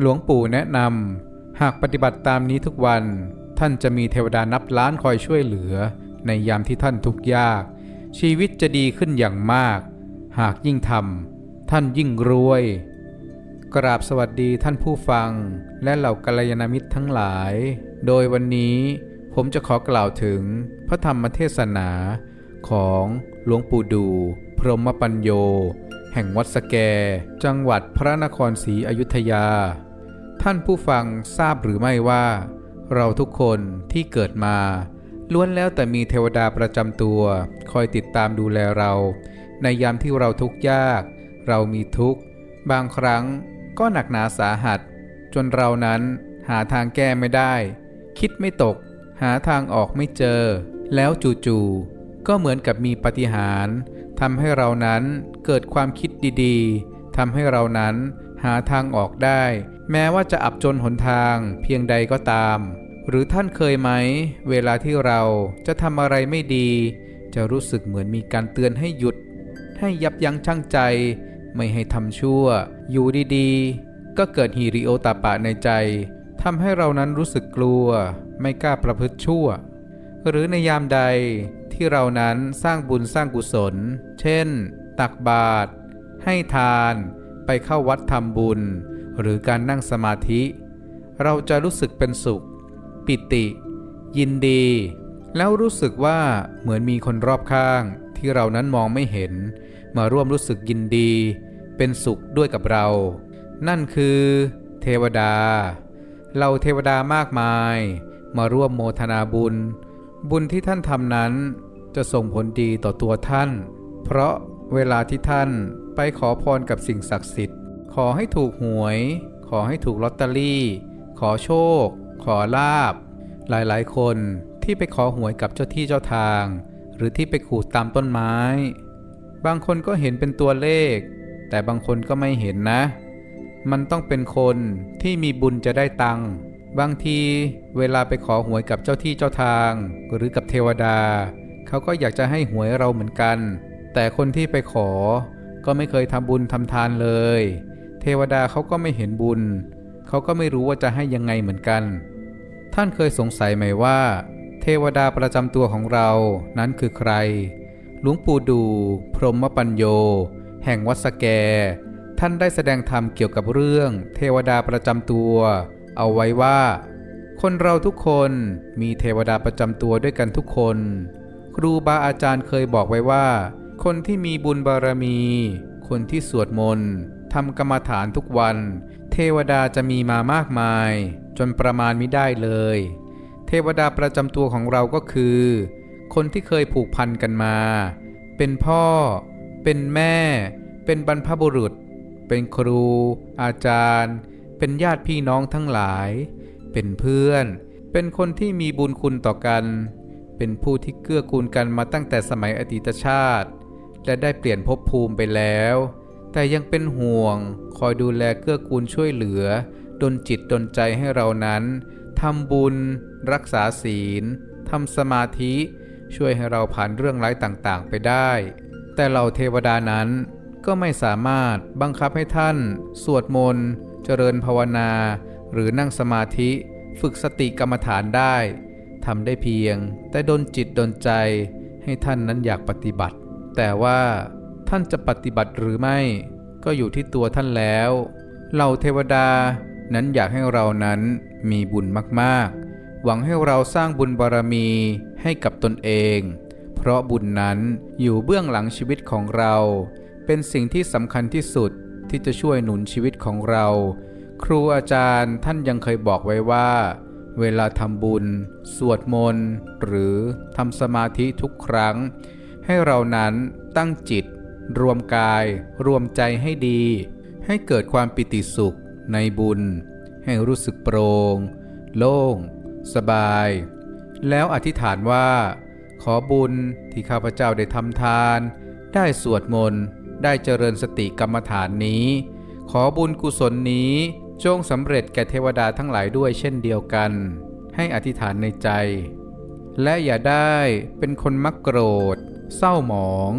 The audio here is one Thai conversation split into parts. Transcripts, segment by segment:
หลวงปู่แนะนำหากปฏิบัติตามนี้ทุกวัน ท่านจะมีเทวดานับล้านคอยช่วยเหลือ ในยามที่ท่านทุกข์ยาก ชีวิตจะดีขึ้นอย่างมาก หากยิ่งทำท่านยิ่งรวย กราบสวัสดีท่านผู้ฟัง และเหล่ากัลยาณมิตรทั้งหลาย โดยวันนี้ผมจะขอกล่าวถึงพระธรรมเทศนาของหลวงปู่ดู พรหมปัญโย แห่งวัดสแก จังหวัดพระนครศรีอยุธยา ท่านผู้ฟังทราบหรือไม่ว่า เราทุกคนที่เกิดมา ล้วนแล้วแต่มีเทวดาประจำตัว คอยติดตามดูแลเรา ในยามที่เราทุกข์ยาก เรามีทุกข์ บางครั้งก็หนักหนาสาหัส จนเรานั้นหาทางแก้ไม่ได้ คิดไม่ตก หาทางออกไม่เจอ แล้วจู่ๆก็เหมือนกับมีปฏิหารทำให้เรานั้นเกิดความคิดดีๆทำให้เรานั้นหาทางออกได้ แม้ว่าจะอับจนหนทางเพียงใดก็ตาม หรือท่านเคยไหม เวลาที่เราจะทำอะไรไม่ดี จะรู้สึกเหมือนมีการเตือนให้หยุด ให้ยับยั้งชั่งใจ ไม่ให้ทำชั่ว อยู่ดีๆ ก็เกิดฮีริโอตาปะในใจทำให้เรานั้นรู้สึกกลัว ไม่กล้าประพฤติชั่ว หรือในยามใดที่เรานั้นสร้างบุญสร้างกุศล เช่น ตักบาตรให้ทาน ไปเข้าวัดทำบุญ หรือการนั่งสมาธิ เราจะรู้สึกเป็นสุข ปิติ ยินดี แล้วรู้สึกว่าเหมือนมีคนรอบข้างที่เรานั้นมองไม่เห็น มาร่วมรู้สึกยินดี เป็นสุขด้วยกับเรา นั่นคือ เทวดา เราเทวดามากมาย มาร่วมโมทนาบุญ บุญที่ท่านทำนั้น จะส่งผลดีต่อตัวท่าน เพราะเวลาที่ท่านไปขอพรกับสิ่งศักดิ์สิทธิ์ ขอให้ถูกหวย ขอให้ถูกลอตเตอรี่ ขอโชค ขอลาบ หลายๆ คนที่ไปขอหวยกับเจ้าที่เจ้าทาง หรือที่ไปขูดตามต้นไม้ บางคนก็เห็นเป็นตัวเลข แต่บางคนก็ไม่เห็นนะ มันต้องเป็นคนที่มีบุญจะได้ตังค์บางทีเวลาไปขอหวยกับเจ้าที่เจ้าทาง หรือกับเทวดา เขาก็อยากจะให้หวยเราเหมือนกัน แต่คนที่ไปขอก็ไม่เคยทำบุญทำทานเลย เทวดาเขาก็ไม่เห็นบุญ เขาก็ไม่รู้ว่าจะให้ยังไงเหมือนกัน ท่านเคยสงสัยไหมว่า เทวดาประจำตัวของเรานั้นคือใคร หลวงปู่ดู พรหมปัญโย แห่งวัดสแก ท่านได้แสดงธรรมเกี่ยวกับเรื่อง เทวดาประจำตัว เอาไว้ว่า คนเราทุกคนมีเทวดาประจำตัวด้วยกันทุกคน ครูบาอาจารย์เคยบอกไว้ว่า คนที่มีบุญบารมี คนที่สวดมนต์ ทำกรรมฐานทุกวัน เทวดาจะมีมามากมาย จนประมาณไม่ได้เลย เทวดาประจำตัวของเราก็คือ คนที่เคยผูกพันกันมา เป็นพ่อ เป็นแม่ เป็นบรรพบุรุษ เป็นครู อาจารย์ เป็นญาติพี่น้องทั้งหลาย เป็นเพื่อน เป็นคนที่มีบุญคุณต่อกัน เป็นผู้ที่เกื้อกูลกันมาตั้งแต่สมัยอดีตชาติ และได้เปลี่ยนภพภูมิไปแล้ว แต่ยังเป็นห่วง คอยดูแลเกื้อกูลช่วยเหลือ ดลจิตดลใจให้เรานั้นทำบุญ รักษาศีลทำสมาธิ ช่วยให้เราผ่านเรื่องร้ายต่างๆ ไปได้ แต่เราเทวดานั้นก็ไม่สามารถบังคับให้ท่าน สวดมนต์ เจริญภาวนา หรือนั่งสมาธิ ฝึกสติกรรมฐานได้ทำได้เพียง แต่ดนจิตดนใจให้ท่านนั้นอยากปฏิบัติ แต่ว่า ท่านจะปฏิบัติหรือไม่ ก็อยู่ที่ตัวท่านแล้วเหล่าเทวดานั้นอยากให้เรานั้นมีบุญมากๆ หวังให้เราสร้างบุญบารมีให้กับตนเอง เพราะบุญนั้นอยู่เบื้องหลังชีวิตของเรา เป็นสิ่งที่สำคัญที่สุดที่จะช่วยหนุนชีวิตของเรา ครูอาจารย์ท่านยังเคยบอกไว้ว่า เวลาทำบุญ สวดมนต์ หรือทำสมาธิทุกครั้ง ให้เรานั้นตั้งจิต รวมกาย รวมใจให้ดี ให้เกิดความปิติสุขในบุญ ให้รู้สึกโปรง่งโล่ง สบาย แล้วอธิษฐานว่า ขอบุญที่ข้าพเจ้าได้ทำทาน ได้สวดมนต์ ได้เจริญสติกรรมฐานนี้ ขอบุญกุศลนี้จงสำเร็จแก่เทวดาทั้งหลายด้วยเช่นเดียวกัน ให้อธิษฐานในใจ และอย่าได้เป็นคนมักโกรธ เศร้าหมอง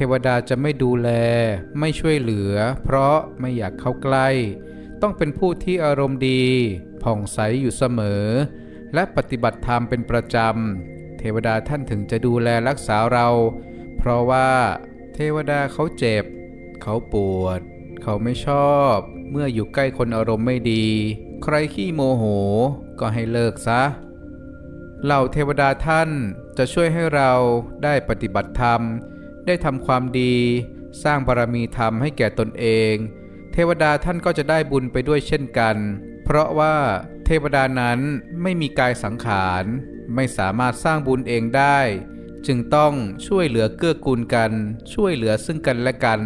ทวดาจะไม่ดูแล ไม่ช่วยเหลือ เพราะไม่อยากเข้าใกล้ ต้องเป็นผู้ที่อารมณ์ดี ผ่องใสอยู่เสมอ และปฏิบัติธรรมเป็นประจำ เทวดาท่านถึงจะดูแลรักษาเรา เพราะว่าเทวดาเขาเจ็บ เขาปวด เขาไม่ชอบ เมื่ออยู่ใกล้คนอารมณ์ไม่ดี ใครขี้โมโห ก็ให้เลิกซะเหล่าเทวดาท่านจะช่วยให้เราได้ปฏิบัติธรรม ได้ทำความดี สร้างบารมีธรรมให้แก่ตนเอง เทวดาท่านก็จะได้บุญไปด้วยเช่นกัน เพราะว่าเทวดานั้นไม่มีกายสังขาร ไม่สามารถสร้างบุญเองได้ จึงต้องช่วยเหลือเกื้อกูลกัน ช่วยเหลือซึ่งกันและกัน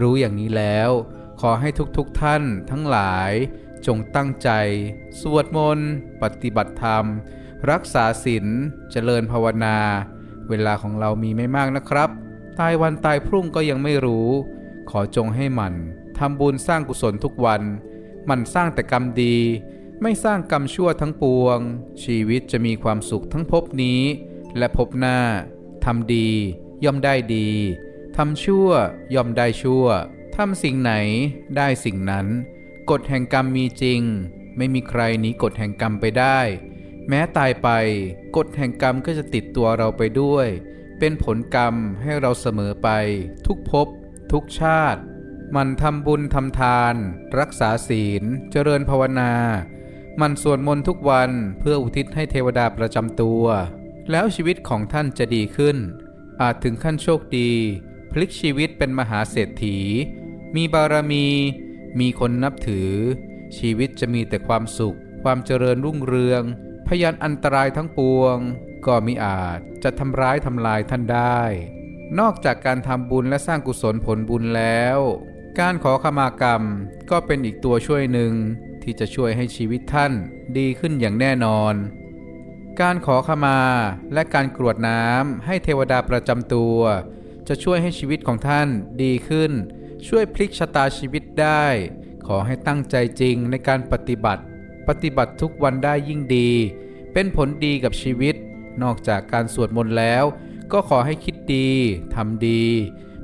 รู้อย่างนี้แล้ว ขอให้ทุกๆทท่านทั้งหลายจงตั้งใจ สวดมนต์ ปฏิบัติธรรม รักษาศีลเจริญภาวนา เวลาของเรามีไม่มากนะครับ ตายวันตายพรุ่งก็ยังไม่รู้ ขอจงให้มันทำบุญสร้างกุศลทุกวัน มันสร้างแต่กรรมดี ไม่สร้างกรรมชั่วทั้งปวง ชีวิตจะมีความสุขทั้งภพนี้ และภพหน้าทำดี ย่อมได้ดีทำชั่ว ย่อมได้ชั่วทำสิ่งไหนได้สิ่งนั้น กฎแห่งกรรมมีจริง ไม่มีใครหนีกฎแห่งกรรมไปได้ แม้ตายไป กฎแห่งกรรมก็จะติดตัวเราไปด้วย เป็นผลกรรมให้เราเสมอไป ทุกภพทุกชาติ มันทำบุญทำทาน รักษาศีล เจริญภาวนา มันสวดมนต์ทุกวันเพื่ออุทิศให้เทวดาประจำตัว แล้วชีวิตของท่านจะดีขึ้น อาจถึงขั้นโชคดี พลิกชีวิตเป็นมหาเศรษฐี มีบารมี มีคนนับถือ ชีวิตจะมีแต่ความสุข ความเจริญรุ่งเรือง พยานอันตรายทั้งปวง ก็มิอาจจะทำร้ายทำลายท่านได้ นอกจากการทำบุญและสร้างกุศลผลบุญแล้ว การขอขมากรรมก็เป็นอีกตัวช่วยหนึ่งที่จะช่วยให้ชีวิตท่านดีขึ้นอย่างแน่นอน การขอขมาและการกรวดน้ำให้เทวดาประจำตัว จะช่วยให้ชีวิตของท่านดีขึ้น ช่วยพลิกชะตาชีวิตได้ ขอให้ตั้งใจจริงในการปฏิบัติ ปฏิบัติทุกวันได้ยิ่งดี เป็นผลดีกับชีวิต นอกจากการสวดมนต์แล้ว ก็ขอให้คิดดีทำดี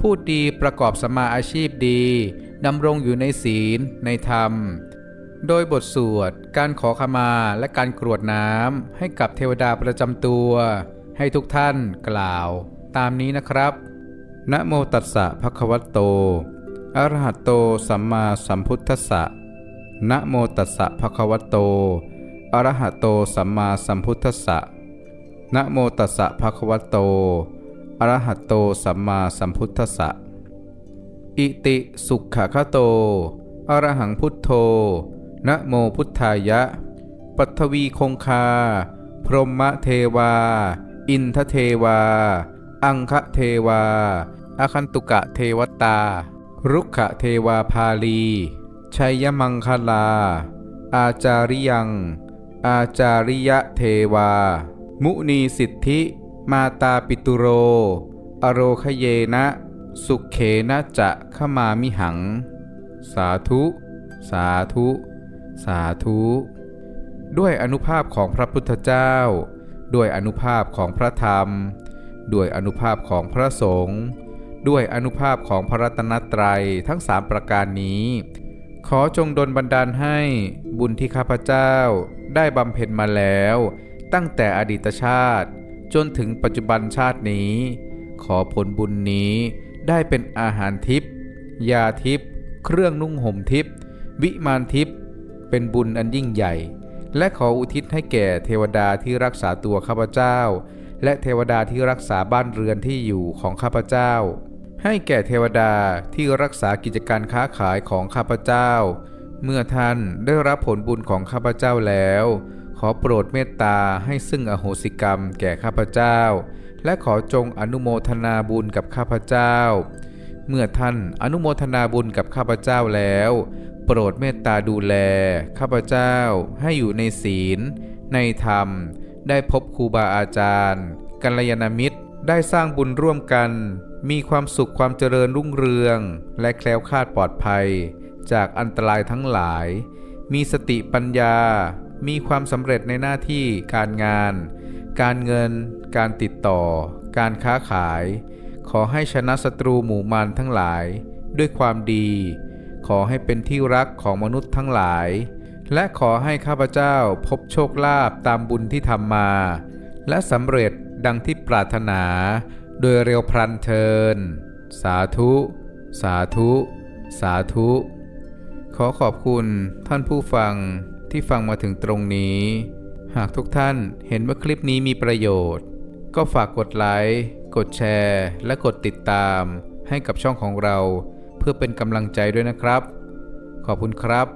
พูดดีประกอบสมาอาชีพดีดำรงอยู่ในศีลในธรรม โดยบทสวด การขอขมาและการกรวดน้ำให้กับเทวดาประจำตัว ให้ทุกท่านกล่าว ตามนี้นะครับนะโมตัสสะภะคะวะโต อะระหะโตสัมมาสัมพุทธัสสะนะโมตัสสะภะคะวะโต อะระหะโตสัมมาสัมพุทธัสสะ นะโมตัสสะภะคะวะโต อะระหะโตสัมมาสัมพุทธัสสะ อิติสุขะคะโต อะระหังพุทโธ นะโมพุทธายะ ปัทวีคงคา พรหมเทวา อินทเทวา อังคเทวา อคันตุกะเทวตา รุกขะเทวาพาลี ชัยมังคลา อาจาริยัง อาจาริยะเทวา มุนีสิทธิ มาตาปิตุโร อโรคเยนะ สุขเขนะจะขมามิหัง สาธุ สาธุ สาธุ ด้วยอนุภาพของพระพุทธเจ้า ด้วยอนุภาพของพระธรรม ด้วยอนุภาพของพระสงฆ์ ด้วยอนุภาพของพระรัตนตรัยทั้งสามประการนี้ ขอจงดลบันดาลให้บุญที่ข้าพเจ้าได้บำเพ็ญมาแล้ว ตั้งแต่อดีตชาติ จนถึงปัจจุบันชาตินี้ ขอผลบุญนี้ได้เป็นอาหารทิพย์ยาทิพย์เครื่องนุ่งห่มทิพย์วิมานทิพย์เป็นบุญอันยิ่งใหญ่ และขออุทิศให้แก่เทวดาที่รักษาตัวข้าพเจ้า และเทวดาที่รักษาบ้านเรือนที่อยู่ของข้าพเจ้า ให้แก่เทวดาที่รักษากิจการค้าขายของข้าพเจ้า เมื่อท่านได้รับผลบุญของข้าพเจ้าแล้ว ขอโปรดเมตตาให้ซึ่งอโหสิกรรมแก่ข้าพเจ้า และขอจงอนุโมทนาบุญกับข้าพเจ้า เมื่อท่านอนุโมทนาบุญกับข้าพเจ้าแล้ว โปรดเมตตาดูแล ข้าพเจ้าให้อยู่ในศีล ในธรรม ได้พบครูบาอาจารย์กัลยาณมิตรได้สร้างบุญร่วมกัน มีความสุขความเจริญรุ่งเรือง และแคล้วคลาดปลอดภัย จากอันตรายทั้งหลาย มีสติปัญญา มีความสำเร็จในหน้าที่การงาน การเงิน การติดต่อ การค้าขาย ขอให้ชนะศัตรูหมู่มารทั้งหลาย ด้วยความดี ขอให้เป็นที่รักของมนุษย์ทั้งหลาย และขอให้ข้าพเจ้าพบโชคลาภตามบุญที่ทำมา และสำเร็จดังที่ปรารถนา โดยเร็วพลันเทิน สาธุ สาธุ สาธุ ขอขอบคุณท่านผู้ฟัง ที่ฟังมาถึงตรงนี้ หากทุกท่านเห็นว่าคลิปนี้มีประโยชน์ ก็ฝากกดไลค์ กดแชร์ และกดติดตาม ให้กับช่องของเรา เพื่อเป็นกำลังใจด้วยนะครับ ขอบคุณครับ